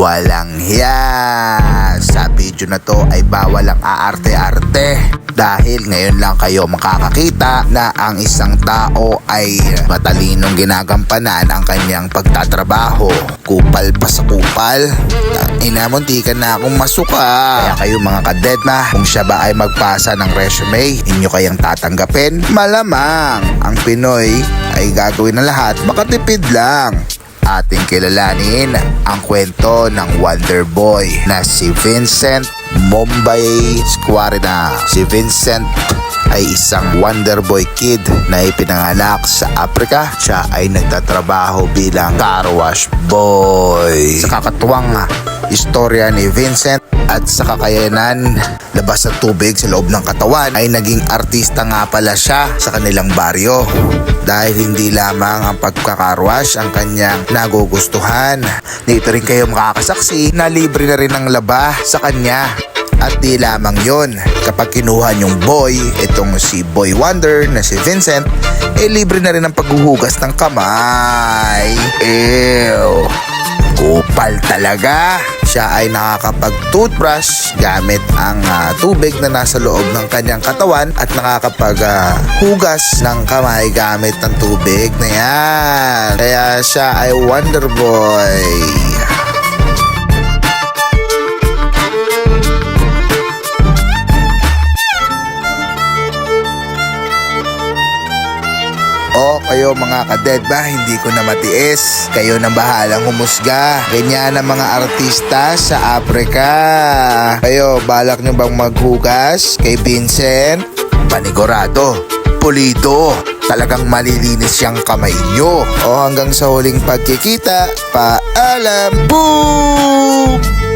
Walang hiya! Sa video na to ay bawal ang aarte-arte dahil ngayon lang kayo makakakita na ang isang tao ay matalinong ginagampanan ang kanyang pagtatrabaho. Kupal pa sa kupal. Ina, muntikan na akong masuka. Kaya kayo mga kadetma, kung siya ba ay magpasa ng resume, inyo kayang tatanggapin? Malamang, ang Pinoy ay gagawin na lahat, makatipid lang ating kilalanin ang kwento ng Wonder Boy na si Vincent Mumbai Squarina. Si Vincent ay isang Wonder Boy kid na ipinanganak sa Africa. Siya ay nagtatrabaho bilang car wash boy. Sa kakatuwang istorya ni Vincent at sa kakayanan labas sa tubig sa loob ng katawan ay naging artista nga pala siya sa kanilang baryo dahil hindi lamang ang pagkakarwash ang kanyang nagugustuhan. Dito rin kayo makakasaksi na libre na rin ang laba sa kanya. At di lamang yon kapag kinuha niyong boy, itong si Boy Wonder na si Vincent, eh libre na rin ang paghuhugas ng kamay. Ew! Kupal talaga. Siya ay nakakapag-toothbrush gamit ang ah, tubig na nasa loob ng kanyang katawan at nakakapag-hugas ng kamay gamit ng tubig na yan. Kaya siya ay Wonder Boy. O kayo mga kadedba, hindi ko na matiis. Kayo na bahalang humusga. Ganyan ang mga artista sa Africa. Kayo, balak nyo bang maghugas kay Vincent? Panigurado, pulido. Talagang malilinis siyang kamay nyo. O hanggang sa huling pagkikita, paalam. Boom!